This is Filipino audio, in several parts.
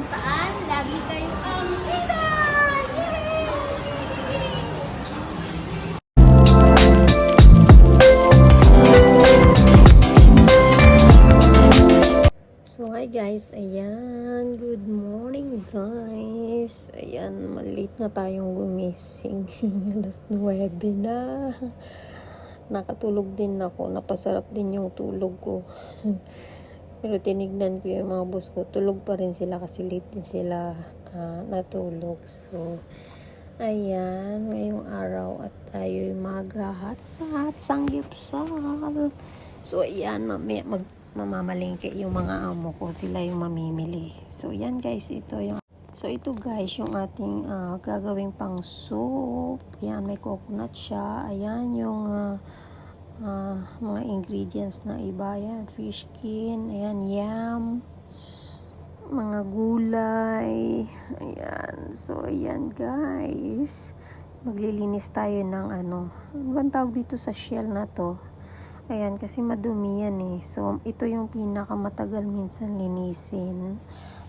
kung saan lagi kayo ang kita! So, hi guys. Ayan. Good morning guys. Ayan. Malit na tayong gumising. Alas 9 na. Nakatulog din ako. Napasarap din yung tulog ko. Pero tinignan ko yung mga boss ko. Tulog pa rin sila kasi late din sila ah, natulog. So, ayan. Ngayong araw at tayo'y maghahat-hat. Sanggipsal. So, ayan. Mamaya mag mamamalingke yung mga amo ko. Sila yung mamimili. So, yan guys. Ito yung So, ito guys, yung ating ah, gagawing pang soup. Ayan, may coconut siya. Ayan, yung ah, ah, mga ingredients na iba. Ayan, fish skin. Ayan, yam. Mga gulay. Ayan. So, ayan guys. Maglilinis tayo ng ano. Ano tawag dito sa shell na to? Ayan, kasi madumi yan eh. So, ito yung pinakamatagal minsan linisin.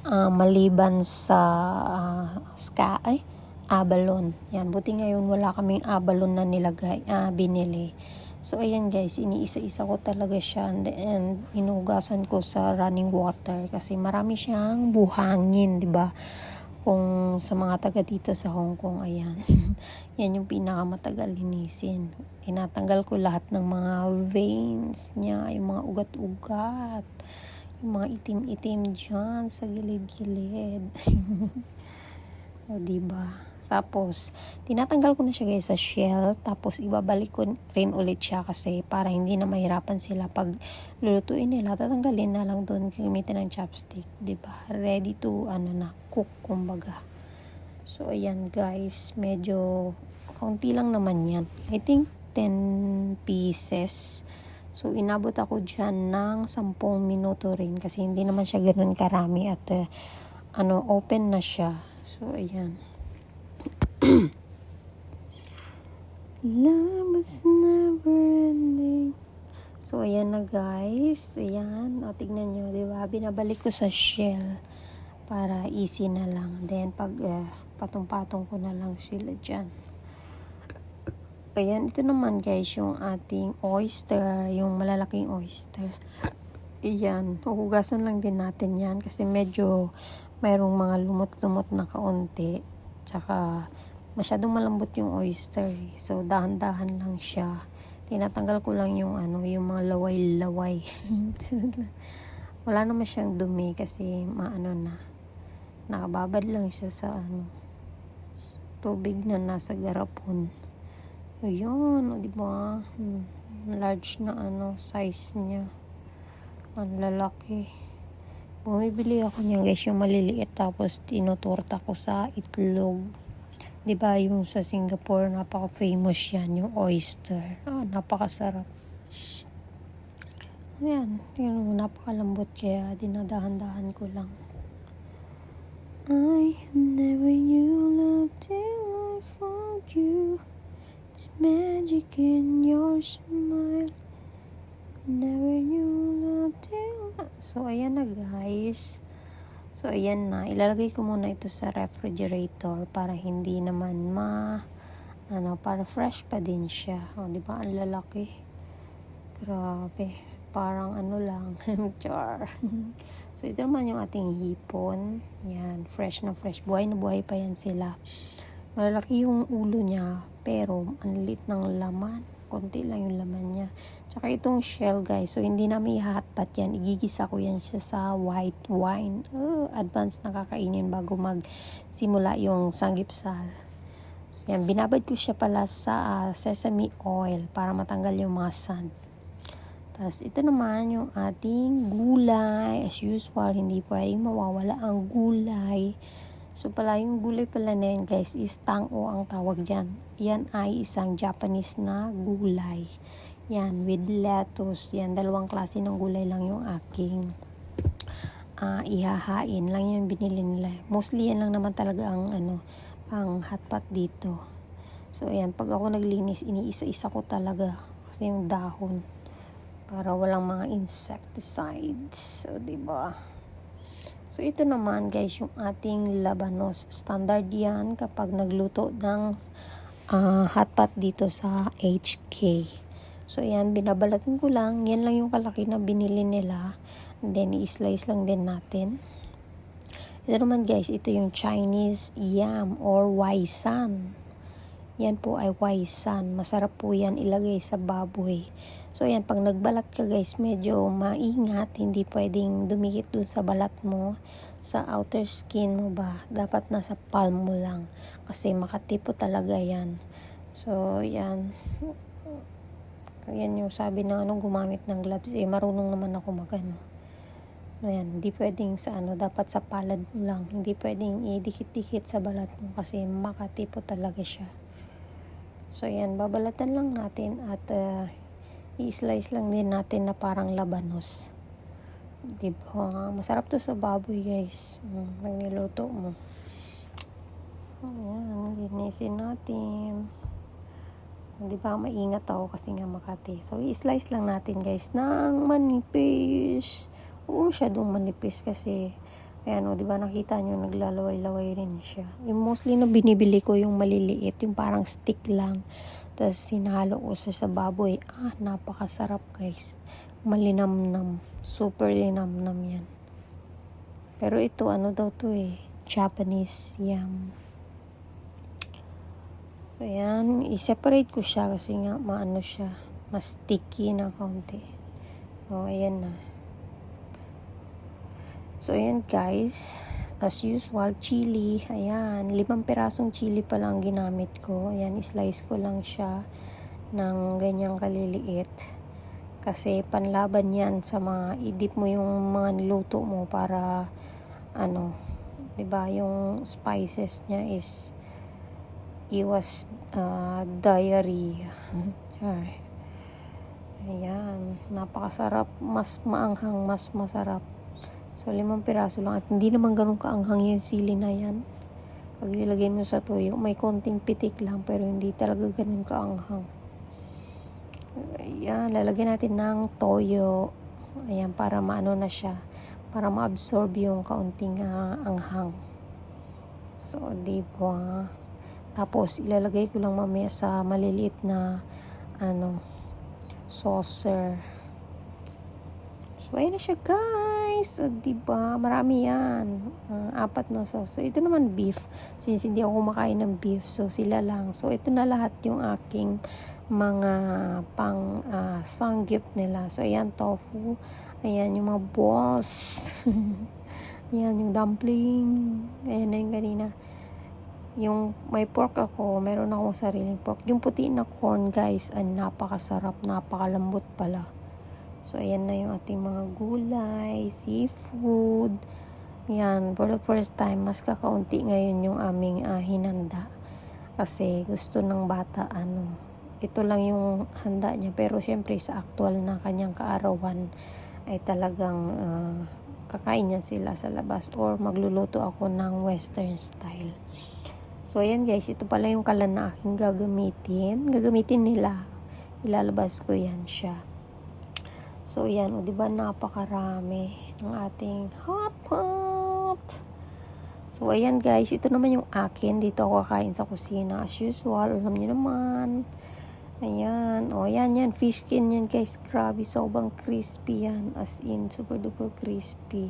Ah, maliban sa ah, ska, ay, abalon. Yan, buti ngayon wala kaming abalon na nilagay, ah, binili. So, ayan guys, iniisa-isa ko talaga siya and, and inugasan ko sa running water kasi marami siyang buhangin, di ba? Kung sa mga taga dito sa Hong Kong, ayan. yan yung pinakamatagal linisin. Tinatanggal ko lahat ng mga veins niya, yung mga ugat-ugat, yung mga itim-itim dyan sa gilid-gilid. o, diba? Tapos, tinatanggal ko na siya guys sa shell. Tapos, ibabalik ko rin ulit siya kasi para hindi na mahirapan sila pag lulutuin nila. Tatanggalin na lang doon gamitin ng chopstick. ba Ready to, ano na, cook kumbaga. So, ayan guys. Medyo, kaunti lang naman yan. I think, 10 pieces. So, inabot ako dyan ng 10 minuto rin kasi hindi naman siya ganun karami at eh, ano, open na siya. So, ayan. Love is never ending. So, ayan na guys. Ayan. O, tignan nyo, di ba? Binabalik ko sa shell para easy na lang. Then, pag eh, patong-patong ko na lang sila dyan. Ayan, ito naman guys, yung ating oyster, yung malalaking oyster. Ayan, huhugasan lang din natin yan kasi medyo mayroong mga lumot-lumot na kaunti. Tsaka masyadong malambot yung oyster. eh. So, dahan-dahan lang siya. Tinatanggal ko lang yung ano, yung mga laway-laway. Wala naman siyang dumi kasi maano na. Nakababad lang siya sa ano, tubig na nasa garapon. Ayun, di ba? Hmm, large na ano, size niya. Ang lalaki. Bumibili ako niya guys, yung maliliit tapos tinutorta ko sa itlog. 'Di ba yung sa Singapore napaka-famous yan, yung oyster. Ah, napakasarap. Ayan, tingnan mo, napakalambot kaya dinadahan-dahan ko lang. I never knew love till I found you. It's magic in your smile. Never knew love till... So, ayan na guys. So, ayan na. Ilalagay ko muna ito sa refrigerator para hindi naman ma... Ano, para fresh pa din siya. O, di ba? Ang lalaki. Grabe. Parang ano lang. Char. so, ito naman yung ating hipon. Yan. Fresh na fresh. Buhay na buhay pa yan sila. Malalaki yung ulo niya. Pero, ang lit ng laman konti lang yung laman niya. Tsaka itong shell guys, so hindi namin ihahatpat yan. Igigisa ko yan siya sa white wine. Oh, advance nakakainin bago magsimula yung sanggipsal. So yan, binabad ko siya pala sa ah, sesame oil para matanggal yung mga sand. Tapos ito naman yung ating gulay. As usual, hindi pwedeng mawawala ang gulay. So pala yung gulay pala na yan guys is tang-o ang tawag dyan. Yan ay isang Japanese na gulay. Yan with lettuce. Yan dalawang klase ng gulay lang yung aking ah, ihahain. Lang yung binili nila. Mostly yan lang naman talaga ang ano ang hotpot dito. So ayan pag ako naglinis iniisa-isa ko talaga kasi yung dahon para walang mga insecticides. So 'di ba? So, ito naman guys, yung ating labanos. Standard yan kapag nagluto ng ah, hot pot dito sa HK. So, yan, binabalatan ko lang. Yan lang yung kalaki na binili nila. And then, i-slice lang din natin. Ito naman guys, ito yung Chinese yam or waisan. Yan po ay waisan. Masarap po yan ilagay sa baboy. So yan, pag nagbalat ka guys, medyo maingat. Hindi pwedeng dumikit dun sa balat mo. Sa outer skin mo ba. Dapat nasa palm mo lang. Kasi makatipo talaga yan. So yan. Yan yung sabi na ano, gumamit ng gloves. Eh, marunong naman ako magano. Ayan, hindi pwedeng sa ano, dapat sa palad lang. Hindi pwedeng idikit-dikit sa balat mo kasi makatipo talaga siya. So, ayan, babalatan lang natin at uh, i-slice lang din natin na parang labanos. Diba? Masarap to sa baboy, guys. Mm, pag niluto mo. Ayan, linisin natin. Di ba, maingat ako kasi nga Makati. So, i-slice lang natin, guys, ng manipis. Huwag masyadong manipis kasi, ayan o, di ba, nakita nyo, naglalaway-laway rin siya. Yung mostly na binibili ko yung maliliit, yung parang stick lang. Tapos, sinalo ko sa, sa baboy. Ah, napakasarap, guys. Malinamnam. Super linamnam yan. Pero ito, ano daw to eh, Japanese yam. So, yan. I-separate ko siya kasi nga maano siya. Mas sticky na kaunti. O, ayan na. So, ayan guys. As usual, chili. Ayan. Limang pirasong chili pa lang ginamit ko. Ayan, slice ko lang siya ng ganyang kaliliit. Kasi panlaban yan sa mga, idip mo yung mga niluto mo para, ano, 'di ba yung spices niya is iwas uh, diarrhea. Ayan, napakasarap, mas maanghang, mas masarap. So, limang piraso lang at hindi naman ganun kaanghang yung sili na yan. Pag ilagay mo sa tuyo, may konting pitik lang pero hindi talaga ganun kaanghang. Ayan, lalagyan natin ng toyo. Ayan, para maano na siya. Para ma-absorb yung kaunting uh, anghang. So, di ba? Tapos, ilalagay ko lang mamaya sa maliliit na ano, saucer. So, na siya, guys. So, di ba? Marami yan. Uh, apat na sauce. So, ito naman beef. Since hindi ako kumakain ng beef, so sila lang. So, ito na lahat yung aking mga pang uh, sanggip nila. So, ayan, tofu. Ayan, yung mga balls. ayan, yung dumpling. Ayan na yung kanina yung may pork ako, meron akong sariling pork. Yung puti na corn, guys, ay napakasarap, napakalambot pala. So, ayan na yung ating mga gulay, seafood. Yan, for the first time, mas kakaunti ngayon yung aming uh, hinanda. Kasi gusto ng bata, ano, ito lang yung handa niya. Pero syempre, sa actual na kanyang kaarawan, ay talagang uh, kakain niya sila sa labas or magluluto ako ng western style. So, ayan guys, ito pala yung kalan na aking gagamitin. Gagamitin nila. Ilalabas ko yan siya. So, ayan, o, diba napakarami ng ating hot pot. So, ayan guys, ito naman yung akin. Dito ako kakain sa kusina. As usual, alam niyo naman. Ayan, o, ayan, yan. Fish skin yan guys. Grabe, sobrang crispy yan. As in, super duper crispy.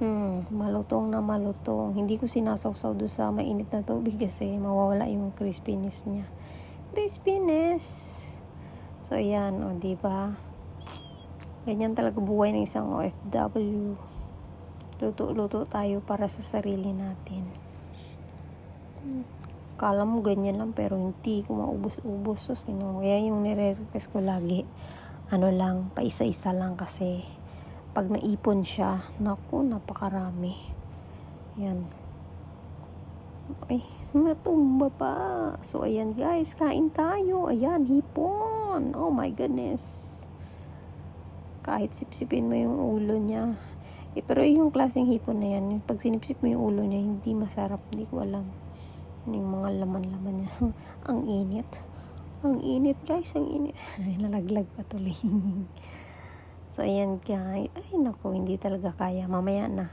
Hmm, malutong na malutong. Hindi ko sinasawsaw doon sa mainit na tubig kasi mawawala yung crispiness niya. Crispiness. So, ayan, o, diba? Ganyan talaga buhay ng isang OFW. Luto-luto tayo para sa sarili natin. Kala mo ganyan lang pero hindi ko maubos-ubos. So, sino? Kaya yung nire-request ko lagi, ano lang, pa isa-isa lang kasi pag naipon siya, naku, napakarami. Yan. Ay, natumba pa. So, ayan guys, kain tayo. Ayan, hipon. Oh my goodness. Kahit sipsipin mo yung ulo niya. Eh, pero yung klaseng hipon na yan, pag sinipsip mo yung ulo niya, hindi masarap. Hindi ko alam. Ano yung mga laman-laman niya. ang init. Ang init guys, ang init. Ay, nalaglag pa tuloy. So, ayan guys. Ay, naku, hindi talaga kaya. Mamaya na.